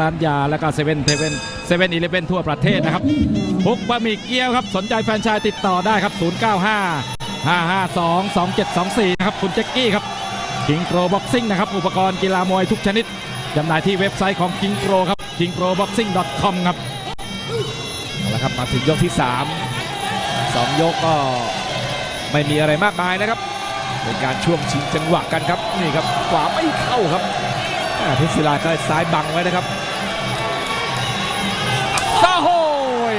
ร้านยาและก็เซเว่นเทเว่นเซเว่นอีเลฟเว่นทั่วประเทศนะครับพุกบะหมี่เกี๊ยวครับ สนใจแฟนชายติดต่อได้ครับ 095 552 2724 นะครับ คุณแจ็คกี้ครับคิงโ o บ็อกซิ่งนะครับ อุปกรณ์กีฬามวยทุกชนิดจำหน่ายที่เว็บไซต์ของ King Pro ครับ kingproboxing.com ครับเอาละครับ มาถึงยกที่ 3 2 ยกก็ไม่มีอะไรมากมายนะครับเป็นการช่วงชิงจังหวะกันครับนี่ครับขวาไม่เข้าครับ เพชรศิลาก็ซ้ายบังไว้นะครับซาโฮย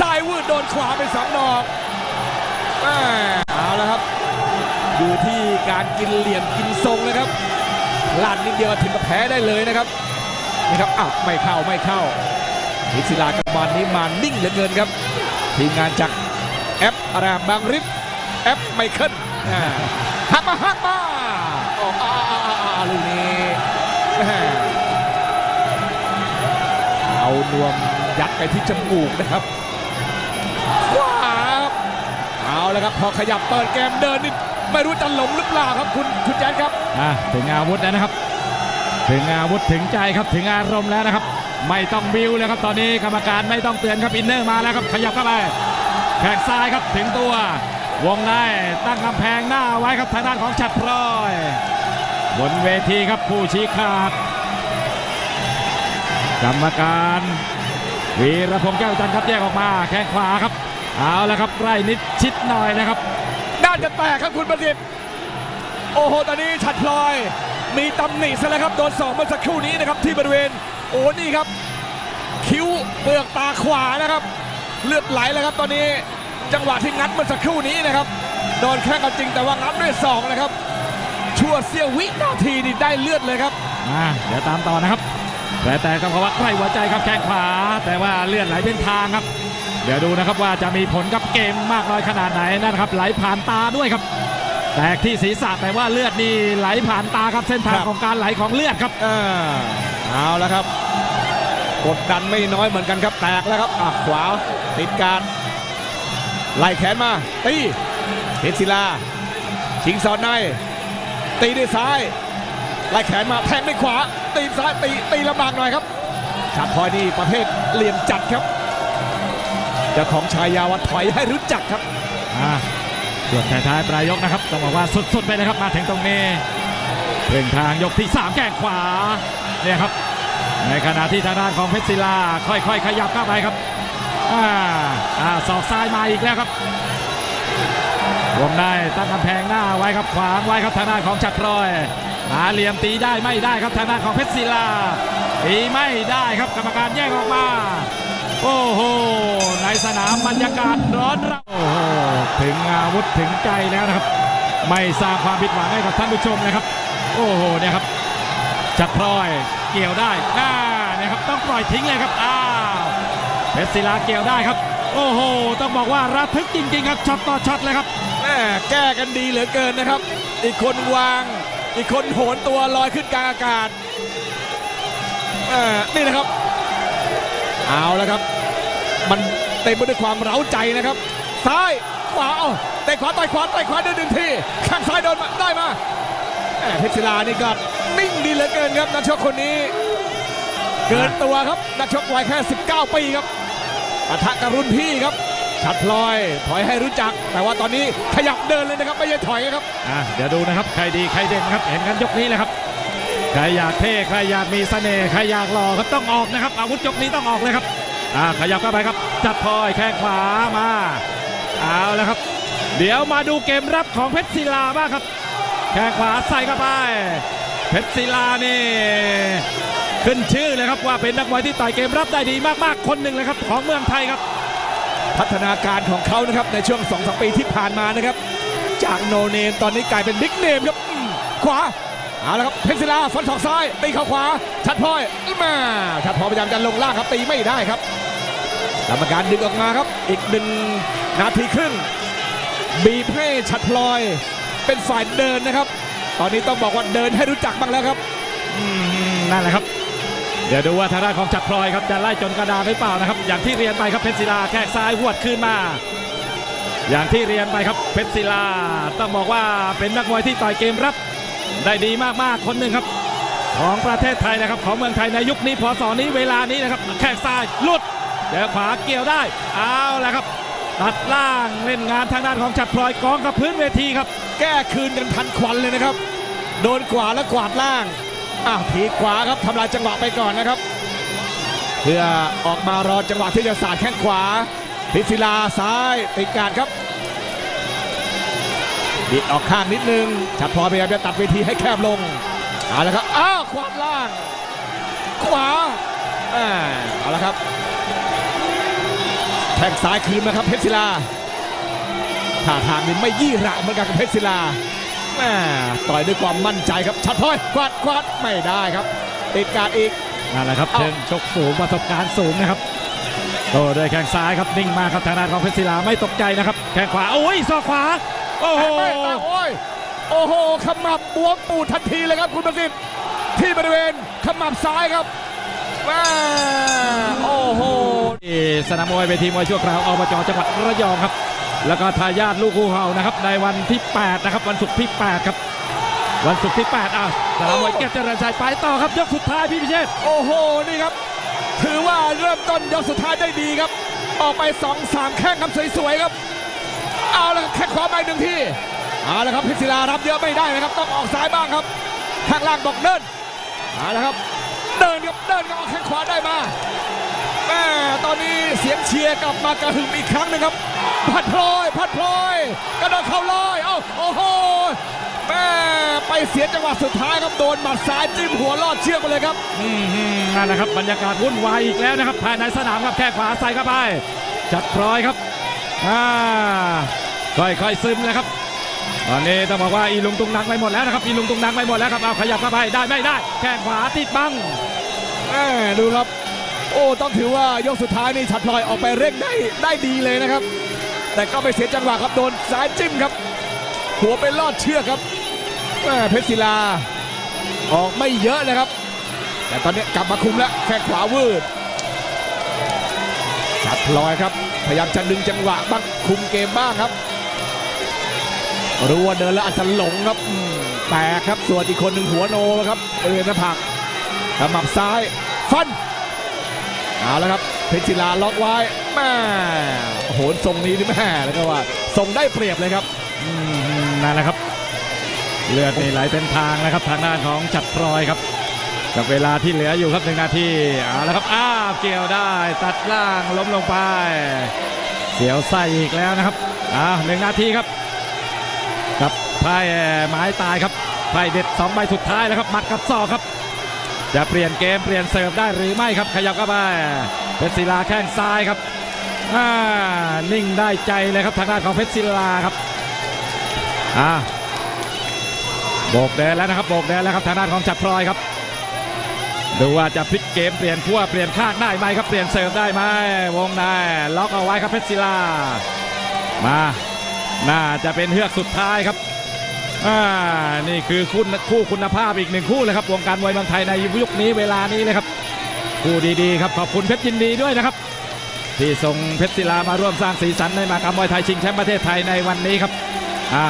ซ้ายวืดโดนขวาไปสองดอกเอาละครับ อยู่ที่การกินเหลี่ยมกินทรงนะครับลาดนิดเดียวถึงกับแพ้ได้เลยนะครับนี่ครับอ้าวไม่เข้าไม่เข้าพิศิลากับวันนี้มานิ่งเหลือเกินครับ ทีมงานจากแอปอารามบางริบแอปไมเคิลอ่าหักมาหักมาโอ้อาอาอาอาลูกนี้ เอานวมยัดไปที่จมูกนะครับว้าวเอาแล้วครับพอขยับเปิดเกมเดินนี่ไม่รู้จะหลงหรือเปล่าครับคุณคุณแจ๊ดครับอะถึงอาวุธแล้วนะครับ ถึงอาวุธถึงใจครับถึงอารมณ์แล้วนะครับ ไม่ต้องบิวแล้วครับตอนนี้กรรมการไม่ต้องเตือนครับอินเนอร์มาแล้วครับขยับเข้าไปแข้งซ้ายครับถึงตัววงในตั้งกำแพงหน้าไว้ครับทางด้านของฉัดพลอย บนเวทีครับผู้ชี้ขาด กรรมการวีรพงษ์แก้วจันทร์ครับแยกออกมาแข้งขวาครับ เอาแล้วครับไล่นิดชิดหน่อยนะครับน่าจะแตกครับคุณประสิทธิ์โอ้โหตอนนี้ฉัดพลอย มีตำหนิซะแล้วครับโดนสองเมื่อสักครู่นี้นะครับที่บริเวณโอ้นี่ครับ คิ้วเปลือกตาขวานะครับ เลือดไหลแล้วครับตอนนี้จังหวะที่งัดเมื่อสักครู่นี้นะครับโดนแข้งกันจริงแต่ว่างัดด้วยศอกนะครับ ชั่วเสี้ยววินาทีนี่ได้เลือดเลยครับอ่าเดี๋ยวตามต่อนะครับแต่แต่ต้องบอกว่าใกล้หัวใจครับแข้งขวา แต่ว่าเลื่อนไหลเป็นทางครับ เดี๋ยวดูนะครับว่าจะมีผลกับเกมมากน้อยขนาดไหนนะครับ ไหลผ่านตาด้วยครับ แตกที่ศีรษะแต่ว่าเลือดนี่ไหลผ่านตาครับเส้นทางครับของการไหลของเลือดครับอ่าเอาแล้วครับ กดดันไม่น้อยเหมือนกันครับแตกแล้วครับอะขวาติดการไล่แขนมาตีเพชรศิลาชิงสอดใน ตีด้วยซ้ายไล่แขนมาแทงด้วยขวา ตีซ้ายตีตีลำบากหน่อยครับชัดพอยนี่ประเภทเหลี่ยมจัดครับเจ้าของชายาวัดถอยให้รู้จักครับอ่าส่วนท้ายปลายยกนะครับต้องบอกว่าสุดๆไปนะครับมาถึงตรงนี้เร่งทางยกที่ 3แข้งขวาเนี่ยครับ ในขณะที่ทางด้านของเพชรศิลาค่อยๆ ขยับเข้าไปครับอ่าอ่าศอกซ้ายมาอีกแล้วครับ วงในตั้งกำแพงหน้าไว้ครับขวางไว้ครับทางด้านของจัดพลอย หาเหลี่ยมตีได้ไม่ได้ครับทางด้านของเพชรศิลาตีไม่ได้ครับกรรมการแยกออกมา โอ้โหในสนามบรรยากาศร้อนระโอ้โหถึงอาวุธถึงใจแล้วนะครับ ไม่สร้างความผิดหวังให้กับท่านผู้ชมนะครับ โอ้โหเนี่ยครับจัดพลอยเกี่ยวได้อ่าเนี่ยครับต้องปล่อยทิ้งเลยครับอ้าวเพชรศิลาเกี่ยวได้ครับ โอ้โห ต้องบอกว่าระทึกจริงๆครับช็อตต่อช็อตเลยครับ แม่แก้กันดีเหลือเกินนะครับ อีกคนวาง อีกคนโหนตัวลอยขึ้นกลางอากาศอ่านี่นะครับ เอาแล้วครับ มันเต็มไปด้วยความเร้าใจนะครับ ซ้ายขวาเอาเตะขวาต่อยขวาต่อยขวาเดินหนึ่งทีข้างซ้ายโดนมาได้มาแหม่เพชรศิลานี่ก็นิ่งดีเหลือเกินครับนักชกคนนี้ เกินตัวครับนักชกวัยแค่ 19 ปีครับปะทะกับรุ่นพี่ครับ ชัดพลอย ถอยให้รู้จัก แต่ว่าตอนนี้ขยับเดินเลยนะครับ ไม่ใช่ถอยครับอะเดี๋ยวดูนะครับ ใครดีใครเด่นครับ เห็นกันยกนี้เลยครับ ใครอยากเท่ ใครอยากมีเสน่ห์ ใครอยากหล่อครับต้องออกนะครับ อาวุธยกนี้ต้องออกเลยครับ อ่าขยับเข้าไปครับ จัดพลอยแข้งขวามา เอาแล้วครับ เดี๋ยวมาดูเกมรับของเพชรศิลาบ้างครับ แข้งขวาใส่เข้าไป เพชรศิลานี่ขึ้นชื่อเลยครับว่าเป็นนักมวยที่ต่อยเกมรับได้ดีมากๆ คนหนึ่งเลยครับของเมืองไทยครับ พัฒนาการของเขานะครับในช่วง2อสปีที่ผ่านมานะครับ จากโนเนมตอนนี้กลายเป็นบิ๊กเนมครับขวาเอาละครับเพชรศิลาฟันศอกซ้ายตีเข่าขวา ชัดพลอยมาชัดพลอยพยายามจะลงล่างครับตีไม่ได้ครับกรรมการดึงออกมาครับอีกหนึ่งนาทีครึ่งบีบให้ชัดพลอย เป็นฝ่ายเดินนะครับ ตอนนี้ต้องบอกว่าเดินให้รู้จักบ้างแล้วครับนั่นแหละครับ เดี๋ยวดูว่าทางด้านของจัดพลอยครับจะไล่จนกระดานหรือเปล่านะครับ อย่างที่เรียนไปครับเพชรศิลาแข้งซ้ายหวดคืนมา อย่างที่เรียนไปครับเพชรศิลาต้องบอกว่าเป็นนักมวยที่ต่อยเกมรับ ได้ดีมากๆคนหนึ่งครับ ของประเทศไทยนะครับของเมืองไทยในยุคนี้พศนี้เวลานี้นะครับแข้งซ้ายลุดเดี๋ยวขวาเกี่ยวได้เอาละครับตัดล่างเล่นงานทางด้านของฉัดพลอยกองกับพื้นเวทีครับ แก้คืนกันทันควันเลยนะครับ โดนขวาและกวาดล่าง อ้าวทีขวาครับทำลายจังหวะไปก่อนนะครับ เพื่อออกมารอจังหวะที่จะสาดแข้งขวาพิศิลาซ้ายติดการครับบิดออกข้างนิดนึงชัดพลอยพยายามจะตัดเวทีให้แคบลงเอาละครับอ้าวขวาล่าง ขวาอ่าเอาละครับแทงซ้ายคืนนะครับเพชรศิลาท่าทางนี้ไม่ยี่ระเหมือนกันกับเพชรศิลา แม่ต่อยด้วยความมั่นใจครับ ชัดพลอยกวาดกวาดไม่ได้ครับ ติดการอีกนั่นแหละครับเอ้าเชิงชกสูงประสบการณ์สูงนะครับโต้ด้วยแข้งซ้ายครับนิ่งมากครับทางด้านของเพชรศิลาไม่ตกใจนะครับแข้งขวาโอ้ยศอกขวาโอ้โหไม่ไม่โอ้ยโอ้โหขมับบวมปูดทันทีเลยครับคุณประสิทธิ์ที่บริเวณขมับซ้ายครับแม่โอ้โหที่สนามมวยเวทีมวยชั่วคราวอบจจังหวัดระยองครับ แล้วก็ทายาทลูกกูเห่านะครับในวันที่8นะครับวันศุกร์ที่8ครับวันศุกร์ที่8อะสนามมวยเกียรติเจริญชัยไปต่อครับยกสุดท้ายพี่พิเชษโอ้โหนี่ครับ ถือว่าเริ่มต้นยกสุดท้ายได้ดีครับ ออกไป2อสามแข้งครับสวยๆครับ เอาละครับแค่ขวาไปหนึ่งที่เอาละครับพิศิลารับเยอะไม่ได้นะครับ ต้องออกซ้ายบ้างครับข้างล่างบอกเดินเอาละครับ เดินครับเดินก็ออกแข้งขวาได้มาแม่ตอนนี้เสียงเชียร์กลับมากระหึ่มอีกครั้งหนึงครับ พัดพลอย พัดพลอยกระโดดเข้าลอยเอ้าโอ้โหแม่ไปเสียจังหวะสุดท้ายครับโดนหมัดซ้ายจิ้มหัวลอดเชือกไปเลยครับอืมฮึนั่นแหละครับบรรยากาศวุ่นวายอีกแล้วนะครับภายในสนามครับแค่ขวาใส่เข้าไป จัดพลอยครับอ่าค่อยๆซึมเลยครับตอนนี้ต้องบอกว่าอีลุงตุงนังไปหมดแล้วนะครับอีลุงตุงนังไปหมดแล้วครับเอาขยับเข้าไปได้ไม่ได้แข้งขวาติดบังแม่ดูครับ โอ้ต้องถือว่ายกสุดท้ายนี่ฉัดพลอยออกไปเร่งได้ได้ดีเลยนะครับ แต่ก็ไปเสียจังหวะครับโดนซ้ายจิ้มครับ หัวไปลอดเชือกครับเพชรศิลา ออกไม่เยอะนะครับ แต่ตอนนี้กลับมาคุมแล้วแค่ขวาวืดฉัดลอยครับ พยายามจะดึงจังหวะบ้างคุมเกมบ้างครับ รู้ว่าเดินแล้วอาจจะหลงครับแตกครับส่วนอีกคนหนึ่งหัวโนครับบริเวณหน้าผากขมับซ้าย ฟัน เอาแล้วครับ เพชรศิลาล็อกไว้ แม่โหนทรงนี้นี่แม่แล้วก็ว่าทรงได้เปรียบเลยครับอืมนั่นแหละครับ เลือดนี่ไหลเป็นทางนะครับทางด้านของจัดพลอยครับ กับเวลาที่เหลืออยู่ครับหนึ่งนาทีเอาละครับอ้าวเกี่ยวได้ ตัดล่างล้มลงไป เสียวไส้อีกแล้วนะครับอ้าวหนึ่งนาทีครับกับไพ่ไม้ตายครับไพ่เด็ดสองใบสุดท้ายแล้วครับหมัดกับศอกครับจะเปลี่ยนเกมเปลี่ยนเสิร์ฟได้หรือไม่ครับ ขยับเข้าไปเพชรศิลาแข้งซ้ายครับอ่า นิ่งได้ใจเลยครับทางด้านของเพชรศิลาครับอ่าโบกแดนแล้วนะครับโบกแดนแล้วครับทางด้านของจัดพลอยครับดูว่าจะพลิกเกมเปลี่ยนขั้วเปลี่ยนข้างได้ไหมครับเปลี่ยนเสร์ฟได้ไหมวงในล็อกเอาไว้ครับเพชรศิลามาน่าจะเป็นเฮือกสุดท้ายครับอ่านี่คือคู่คู่คุณภาพอีกหนึ่งคู่เลยครับวงการมวยเมืองไทยในยุคนี้เวลานี้เลยครับคู่ดีๆครับขอบคุณเพชรยินดีด้วยนะครับ ที่ส่งเพชรศิลามาร่วมสร้างสีสันในมหากรรมมวยไทยชิงแชมป์ประเทศไทยในวันนี้ครับอ่า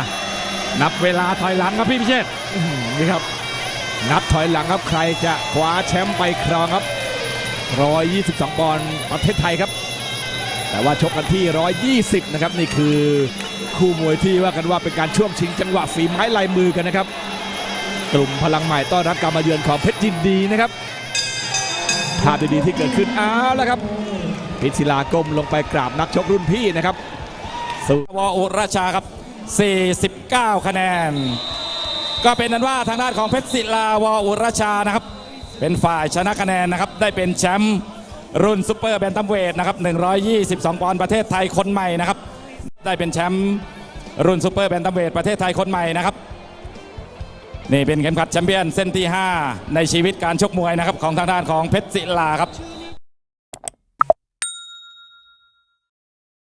นับเวลาถอยหลังครับพี่พิเชษฐ์อื้อหือนี่ครับ นับถอยหลังครับใครจะคว้าแชมป์ไปครองครับ 122ปอนด์ประเทศไทยครับ แต่ว่าชกกันที่ 120 นะครับ นี่คือคู่มวยที่ว่ากันว่าเป็นการช่วงชิงจังหวะฝีไม้ลายมือกันนะครับ กลุ่มพลังใหม่ต้อนรับการมาเยือนของเพชรยินดีนะครับภาพดีๆที่เกิดขึ้นอ้าวแล้วครับ พิศิลาก้มลงไปกราบนักชกรุ่นพี่นะครับสู้วอุราชาครับ 49 คะแนน ก็เป็นนั้นว่าทางด้านของเพชรศิลาวอุราชานะครับ เป็นฝ่ายชนะคะแนนนะครับ ได้เป็นแชมป์รุ่นซูเปอร์แบนตัมเวทนะครับ 122 ปอนด์ประเทศไทยคนใหม่นะครับ ได้เป็นแชมป์รุ่นซูเปอร์แบนตัมเวทประเทศไทยคนใหม่นะครับ นี่เป็นเข็มขัดแชมเปี้ยนเส้นที่ 5 ในชีวิตการชกมวยนะครับของทางด้านของเพชรศิลาครับ